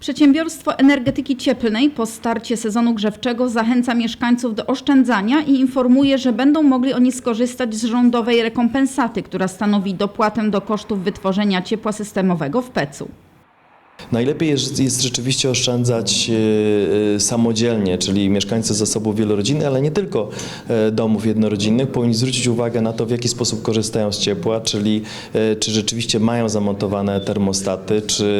Przedsiębiorstwo Energetyki Cieplnej po starcie sezonu grzewczego zachęca mieszkańców do oszczędzania i informuje, że będą mogli oni skorzystać z rządowej rekompensaty, która stanowi dopłatę do kosztów wytworzenia ciepła systemowego w PEC-u. Najlepiej jest, jest rzeczywiście oszczędzać e, e, samodzielnie, czyli mieszkańcy zasobów wielorodzinnych, ale nie tylko e, domów jednorodzinnych, powinni zwrócić uwagę na to, w jaki sposób korzystają z ciepła, czyli czy rzeczywiście mają zamontowane termostaty, czy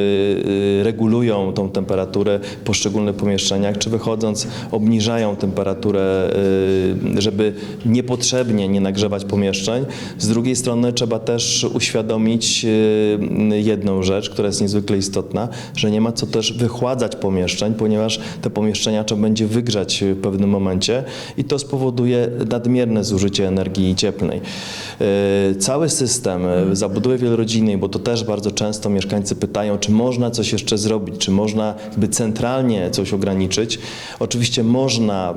regulują tą temperaturę w poszczególnych pomieszczeniach, czy wychodząc obniżają temperaturę, żeby niepotrzebnie nie nagrzewać pomieszczeń. Z drugiej strony trzeba też uświadomić jedną rzecz, która jest niezwykle istotna, że nie ma co też wychładzać pomieszczeń, ponieważ te pomieszczenia trzeba będzie wygrzać w pewnym momencie i to spowoduje nadmierne zużycie energii cieplnej. E, Cały system e, zabudowy wielorodzinnej, bo to też bardzo często mieszkańcy pytają, czy można coś jeszcze zrobić, czy można jakby centralnie coś ograniczyć. Oczywiście można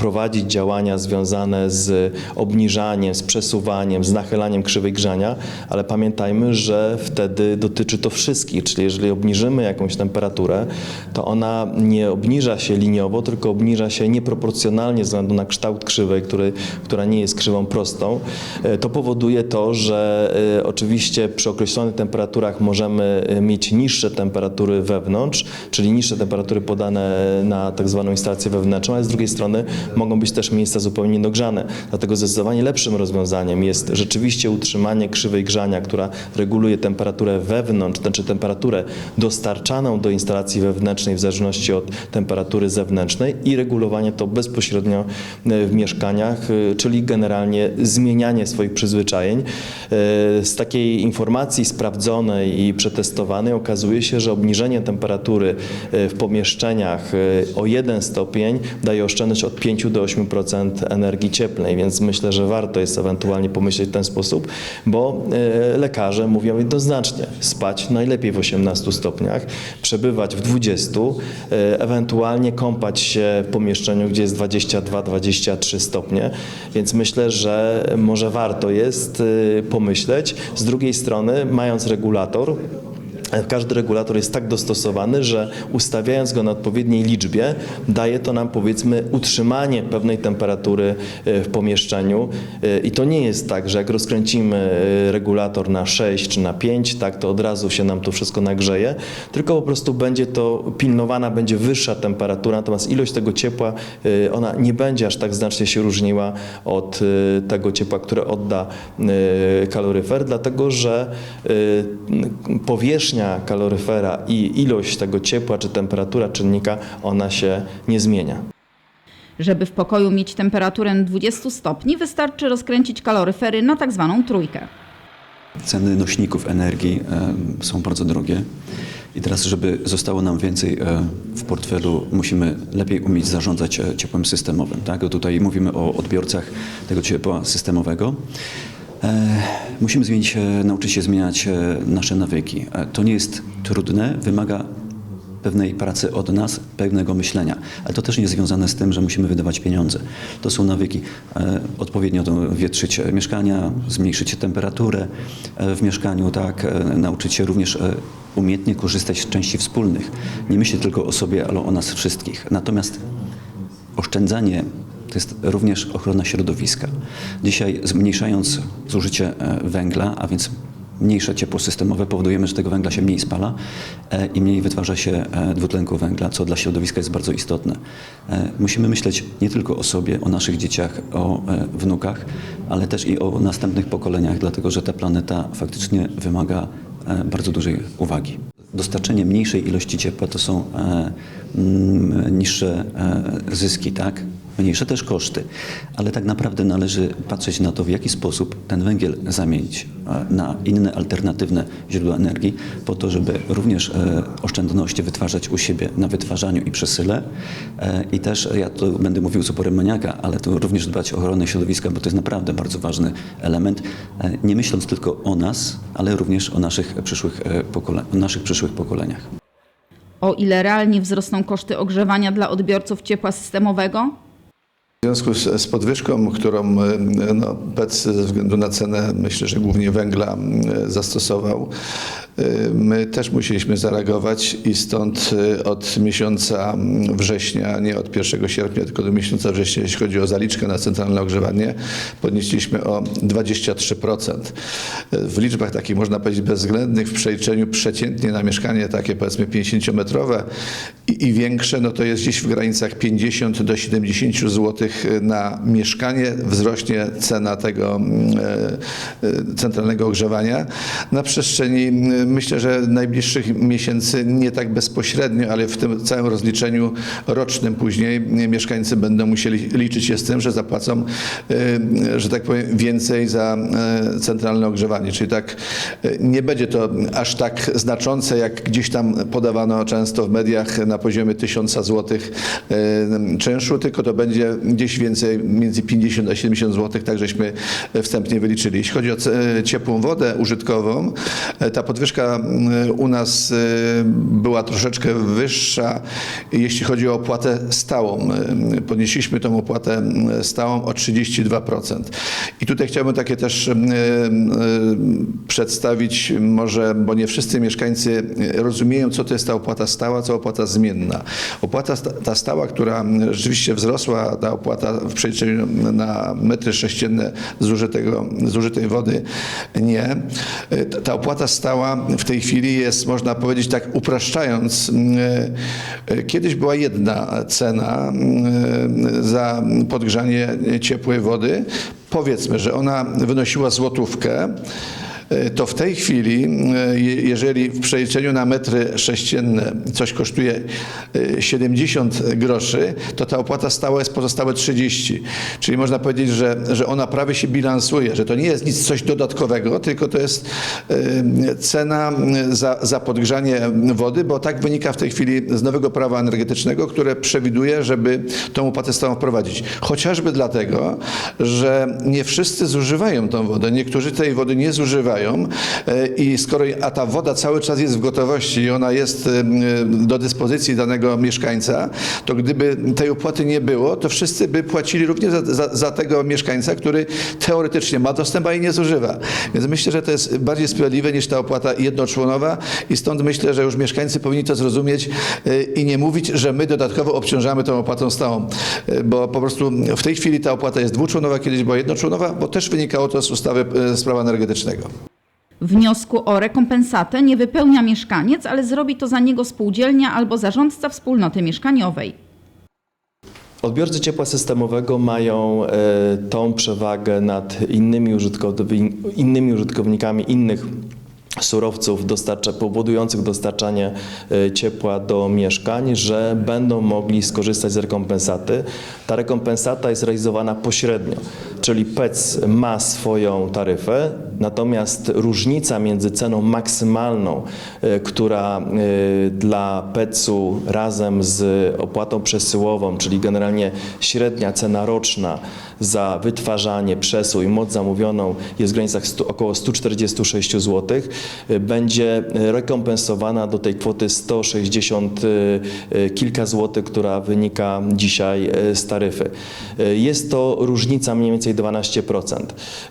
prowadzić działania związane z obniżaniem, z przesuwaniem, z nachylaniem krzywej grzania, ale pamiętajmy, że wtedy dotyczy to wszystkich, czyli jeżeli obniżymy jakąś temperaturę, to ona nie obniża się liniowo, tylko obniża się nieproporcjonalnie ze względu na kształt krzywej, który, która nie jest krzywą prostą. E, To powoduje to, że e, oczywiście przy określonych temperaturach możemy e, mieć niższe temperatury wewnątrz, czyli niższe temperatury podane na tak zwaną instalację wewnętrzną, ale z drugiej strony mogą być też miejsca zupełnie niedogrzane. Dlatego zdecydowanie lepszym rozwiązaniem jest rzeczywiście utrzymanie krzywej grzania, która reguluje temperaturę wewnątrz, znaczy temperaturę dostarczaną do instalacji wewnętrznej w zależności od temperatury zewnętrznej i regulowanie to bezpośrednio e, w mieszkaniach, e, czyli generalnie zmienianie swoich przyzwyczajeń. E, Z takiej informacji sprawdzonej i przetestowanej okazuje się, że obniżenie temperatury w pomieszczeniach o 1 stopień daje oszczędność od 5 do 8% energii cieplnej, więc myślę, że warto jest ewentualnie pomyśleć w ten sposób, bo e, lekarze mówią jednoznacznie, spać najlepiej w 18 stopniach, przebywać w 20, e, ewentualnie kąpać się w pomieszczeniu, gdzie jest 22-23 stopnie, więc myślę, że może warto jest e, pomyśleć. Z drugiej strony, mając regulator, każdy regulator jest tak dostosowany, że ustawiając go na odpowiedniej liczbie, daje to nam powiedzmy utrzymanie pewnej temperatury e, w pomieszczeniu. E, I to nie jest tak, że jak rozkręcimy e, regulator na 6 czy na 5, tak to od razu się nam to wszystko nagrzeje, tylko po prostu będzie to pilnowana, będzie wyższa temperatura, natomiast ilość tego ciepła, ona nie będzie aż tak znacznie się różniła od tego ciepła, które odda kaloryfer, dlatego że e, kaloryfera i ilość tego ciepła czy temperatura czynnika, ona się nie zmienia. Żeby w pokoju mieć temperaturę 20 stopni, wystarczy rozkręcić kaloryfery na tak zwaną trójkę. Ceny nośników energii e, są bardzo drogie. I teraz, żeby zostało nam więcej e, w portfelu, musimy lepiej umieć zarządzać e, ciepłem systemowym. Tak? Tutaj mówimy o odbiorcach tego ciepła systemowego. E, Musimy zmienić, e, nauczyć się zmieniać e, nasze nawyki. To nie jest trudne, wymaga pewnej pracy od nas, pewnego myślenia. Ale to też nie jest związane z tym, że musimy wydawać pieniądze. To są nawyki. Odpowiednio wietrzyć mieszkania, zmniejszyć temperaturę w mieszkaniu, tak, nauczyć się również umiejętnie korzystać z części wspólnych. Nie myśleć tylko o sobie, ale o nas wszystkich. Natomiast oszczędzanie to jest również ochrona środowiska. Dzisiaj zmniejszając zużycie e, węgla, a więc mniejsze ciepło systemowe, powodujemy, że tego węgla się mniej spala e, i mniej wytwarza się e, dwutlenku węgla, co dla środowiska jest bardzo istotne. Musimy myśleć nie tylko o sobie, o naszych dzieciach, o wnukach, ale też i o następnych pokoleniach, dlatego że ta planeta faktycznie wymaga bardzo dużej uwagi. Dostarczenie mniejszej ilości ciepła to są niższe zyski, tak? Mniejsze też koszty, ale tak naprawdę należy patrzeć na to, w jaki sposób ten węgiel zamienić e, na inne alternatywne źródła energii, po to, żeby również e, oszczędności wytwarzać u siebie na wytwarzaniu i przesyle. E, I też ja tu będę mówił z uporem maniaka, ale tu również dbać o ochronę środowiska, bo to jest naprawdę bardzo ważny element, nie myśląc tylko o nas, ale również o naszych przyszłych, pokole- naszych przyszłych pokoleniach. O ile realnie wzrosną koszty ogrzewania dla odbiorców ciepła systemowego? W związku z, z podwyżką, którą e, no, PEC ze względu na cenę, myślę, że głównie węgla e, zastosował, e, my też musieliśmy zareagować i stąd od miesiąca września, nie od 1 sierpnia, tylko do miesiąca września, jeśli chodzi o zaliczkę na centralne ogrzewanie, podnieśliśmy o 23%. E, W liczbach takich można powiedzieć bezwzględnych, w przeliczeniu przeciętnie na mieszkanie takie powiedzmy 50-metrowe i, i większe, no to jest gdzieś w granicach 50 do 70 zł na mieszkanie wzrośnie cena tego mm, e, e, centralnego ogrzewania. Na przestrzeni mm, myślę, że najbliższych miesięcy nie tak bezpośrednio, ale w tym całym rozliczeniu rocznym później mieszkańcy będą musieli liczyć się z tym, że zapłacą, e, że tak powiem, więcej za centralne ogrzewanie. Czyli tak nie będzie to aż tak znaczące, jak gdzieś tam podawano często w mediach na poziomie 1000 zł e, czynszu, tylko to będzie gdzieś więcej, między 50 a 70 zł, tak żeśmy wstępnie wyliczyli. Jeśli chodzi o ce- ciepłą wodę użytkową, e, ta podwyżka u nas e, była troszeczkę wyższa, jeśli chodzi o opłatę stałą. E, Podnieśliśmy tą opłatę stałą o 32%. I tutaj chciałbym takie też e, przedstawić może, bo nie wszyscy mieszkańcy rozumieją, co to jest ta opłata stała, co opłata zmienna. Opłata ta stała, która rzeczywiście wzrosła, ta opłata w przeliczeniu na metry sześcienne zużytego, zużytej wody nie. Ta- Ta opłata stała w tej chwili jest, można powiedzieć tak upraszczając, e, kiedyś była jedna cena e, za podgrzanie ciepłej wody. Powiedzmy, że ona wynosiła złotówkę. E, to w tej chwili, e, je- jeżeli w przeliczeniu na metry sześcienne coś kosztuje e, 70 groszy, to ta opłata stała jest pozostałe 30. Czyli można powiedzieć, że, że ona prawie się bilansuje, że to nie jest nic coś dodatkowego, tylko to jest e, cena za, za podgrzanie wody, bo tak wynika w tej chwili z nowego prawa energetycznego, które przewiduje, żeby tą opłatę stałą wprowadzić. Chociażby dlatego, że nie wszyscy zużywają tą wodę. Niektórzy tej wody nie zużywają e, i skoro, a ta woda cały czas jest w gotowości i ona jest e, do dyspozycji danego mieszkańca, to gdyby tej opłaty nie było, to wszyscy by płacili również za, za, za tego mieszkańca, który teoretycznie ma dostęp, a jej nie zużywa. Więc myślę, że to jest bardziej sprawiedliwe niż ta opłata jednoczłonowa i stąd myślę, że już mieszkańcy powinni to zrozumieć e, i nie mówić, że my dodatkowo obciążamy tą opłatą stałą, bo po prostu w tej chwili ta opłata jest dwuczłonowa, kiedyś była jednoczłonowa, bo też wynikało to z ustawy z prawa energetycznego. Wniosku o rekompensatę nie wypełnia mieszkaniec, ale zrobi to za niego spółdzielnia albo zarządca wspólnoty mieszkaniowej. Odbiorcy ciepła systemowego mają e, tą przewagę nad innymi, innymi użytkownikami innych surowców dostarcza, powodujących dostarczanie e, ciepła do mieszkań, że będą mogli skorzystać z rekompensaty. Ta rekompensata jest realizowana pośrednio, czyli PEC ma swoją taryfę, natomiast różnica między ceną maksymalną, e, która e, dla PEC-u razem z opłatą przesyłową, czyli generalnie średnia cena roczna za wytwarzanie, przesył i moc zamówioną jest w granicach około 146 zł, y, będzie rekompensowana do tej kwoty 160 y, y, kilka złotych, która wynika dzisiaj z taryfy. Jest to różnica mniej więcej 12%.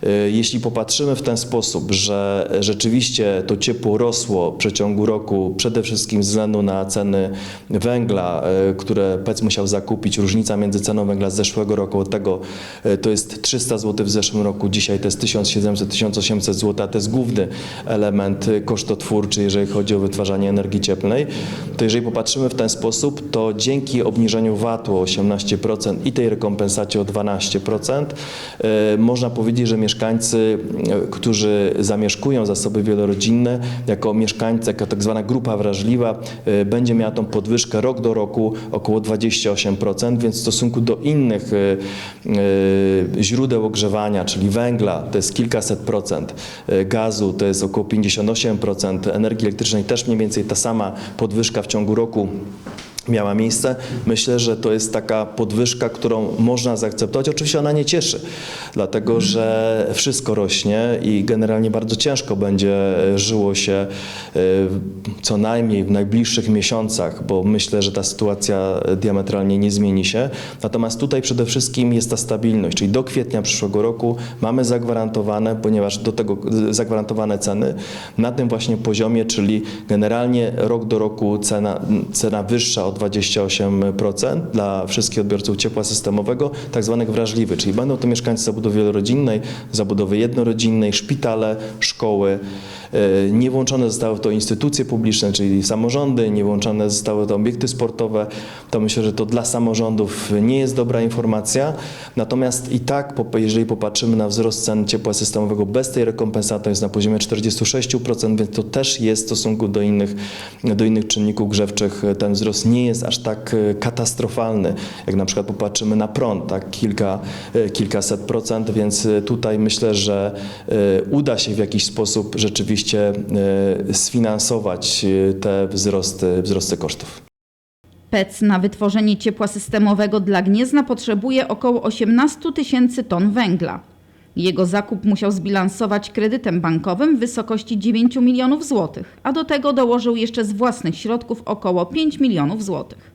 Y, Jeśli popatrzymy w ten sposób, że rzeczywiście to ciepło rosło w przeciągu roku przede wszystkim ze względu na ceny węgla, y, które PEC musiał zakupić, różnica między ceną węgla z zeszłego roku od tego y, to jest 300 zł w zeszłym roku, dzisiaj to jest 1700-1800 zł, a to jest główny element kosztotwórczy, jeżeli chodzi o wytwarzanie energii cieplnej, to jeżeli popatrzymy w ten sposób, to dzięki obniżeniu VAT-u o 18% i tej rekompensacie o 12%, y, można powiedzieć, że mieszkańcy, y, którzy zamieszkują zasoby wielorodzinne, jako mieszkańcy, jako tak zwana grupa wrażliwa, y, będzie miała tą podwyżkę rok do roku około 28%, więc w stosunku do innych źródeł ogrzewania, czyli węgla, to jest kilkaset procent, gazu to jest około 58%, energii elektrycznej też mniej więcej ta sama podwyżka w ciągu roku miała miejsce. Myślę, że to jest taka podwyżka, którą można zaakceptować. Oczywiście ona nie cieszy, dlatego że wszystko rośnie i generalnie bardzo ciężko będzie żyło się y, co najmniej w najbliższych miesiącach, bo myślę, że ta sytuacja diametralnie nie zmieni się. Natomiast tutaj przede wszystkim jest ta stabilność, czyli do kwietnia przyszłego roku mamy zagwarantowane, ponieważ do tego zagwarantowane ceny na tym właśnie poziomie, czyli generalnie rok do roku cena, cena wyższa o 28% dla wszystkich odbiorców ciepła systemowego, tak zwanych wrażliwych, czyli będą to mieszkańcy zabudowy wielorodzinnej, zabudowy jednorodzinnej, szpitale, szkoły. E, Nie włączone zostały to instytucje publiczne, czyli samorządy, nie włączone zostały to obiekty sportowe. To myślę, że to dla samorządów nie jest dobra informacja. Natomiast i tak, jeżeli popatrzymy na wzrost cen ciepła systemowego bez tej rekompensaty, jest na poziomie 46%, więc to też jest w stosunku do innych, do innych czynników grzewczych ten wzrost nie jest aż tak e, katastrofalny, jak na przykład popatrzymy na prąd, tak kilka, e, kilkaset procent, więc e, tutaj myślę, że uda się w jakiś sposób rzeczywiście sfinansować te wzrosty, wzrosty kosztów. PEC na wytworzenie ciepła systemowego dla Gniezna potrzebuje około 18 tysięcy ton węgla. Jego zakup musiał zbilansować kredytem bankowym w wysokości 9 milionów złotych, a do tego dołożył jeszcze z własnych środków około 5 milionów złotych.